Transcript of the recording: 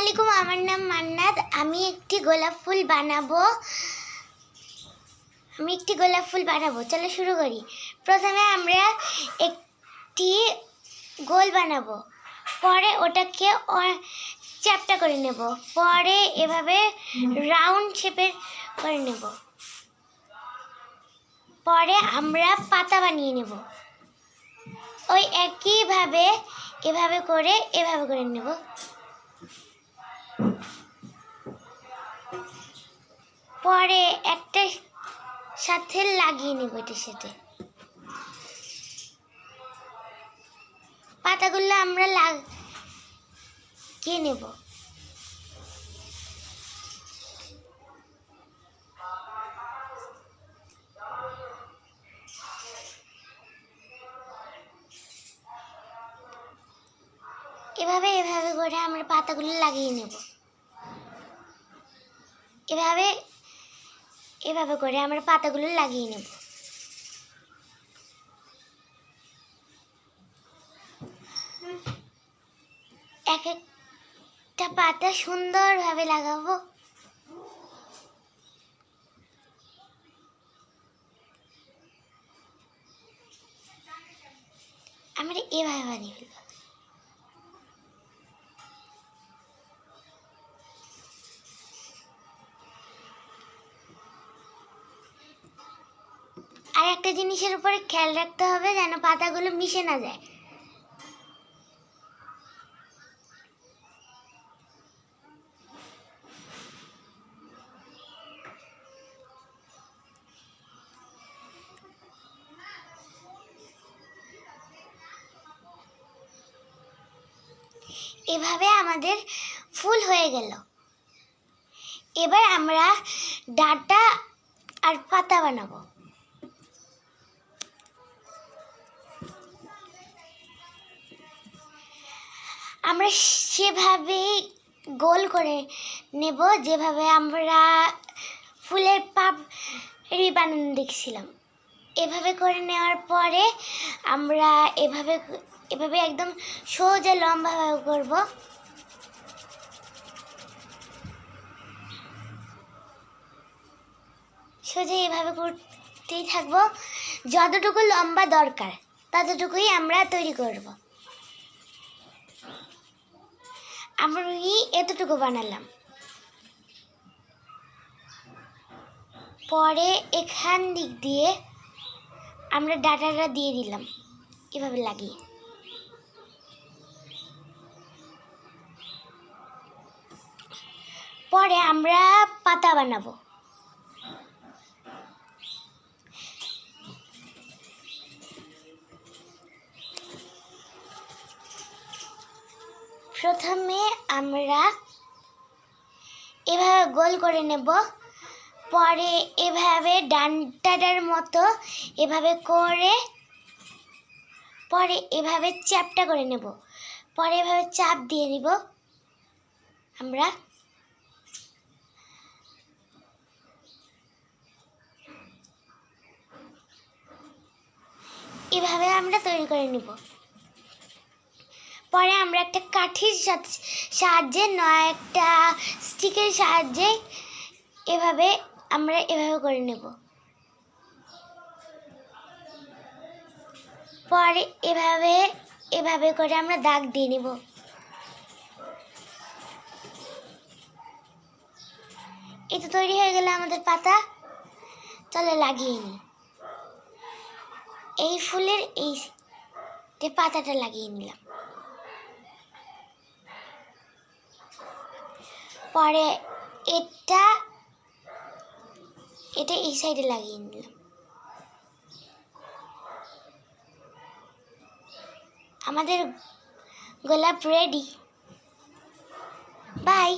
আলাইকুম আমার নাম মান্নাত। আমি একটি গোলাপ ফুল বানাবো। আমি একটি গোলাপ ফুল বানাবো। চলো শুরু করি। প্রথমে আমরা একটি গোল বানাবো। পরে ওটাকে চ্যাপটা করে নেব। পরে এভাবে রাউন্ড শেপের করে নেব। পরে আমরা পাতা বানিয়ে নেব। ওই একইভাবে এভাবে করে এভাবে করে নেব। পরে একটা সাথে লাগিয়ে নেব এটার সাথে। পাতাগুলো আমরা লাগিয়ে নেব। এভাবে এভাবে করে আমরা পাতাগুলো লাগিয়ে নেব। এভাবে এভাবে করে আমরা পাতাগুলো লাগিয়ে নেব। এক একটা পাতা সুন্দরভাবে লাগাবো। আমরা এভাবে বানিয়ে ফেলব। আর একটা জিনিসের উপরে খেয়াল রাখতে হবে যেন পাতাগুলো মিশে না যায়। এভাবে আমাদের ফুল হয়ে গেল। এবার আমরা ডাটা আর পাতা বানাবো। আমরা সেভাবেই গোল করে নেব, যেভাবে আমরা ফুলের পাপড়ি বানানো দেখছিলাম। এভাবে করে নেওয়ার পরে আমরা এভাবে এভাবে একদম সোজা লম্বাভাবে করব। সোজা এভাবে করতেই থাকব। যতটুকু লম্বা দরকার, ততটুকুই আমরা তৈরি করব। আমি এতটুকু বানালাম। পরে এখান দিক দিয়ে আমরা ডাটাটা দিয়ে দিলাম, এভাবে লাগিয়ে। পরে আমরা পাতা বানাবো। প্রথমে আমরা এভাবে গোল করে নেব। পরে এভাবে ডান্টাটার মতো এভাবে করে, পরে এভাবে চ্যাপটা করে নেব। পরে এভাবে চাপ দিয়ে নিব। আমরা এভাবে আমরা তৈরি করে নিব। পরে আমরা একটা কাঠির সাহায্যে নয়, একটা স্টিকের সাহায্যে এভাবে আমরা এভাবে করে নেব। পরে এভাবে এভাবে করে আমরা দাগ দিয়ে নেব। এই তো তৈরি হয়ে গেল আমাদের পাতা। চলে লাগিয়ে নিই। এই ফুলের এই পাতাটা লাগিয়ে নিলাম। পরে এটা এটা এই সাইডে লাগিয়ে নিলাম। আমাদের গোলাপ রেডি বাই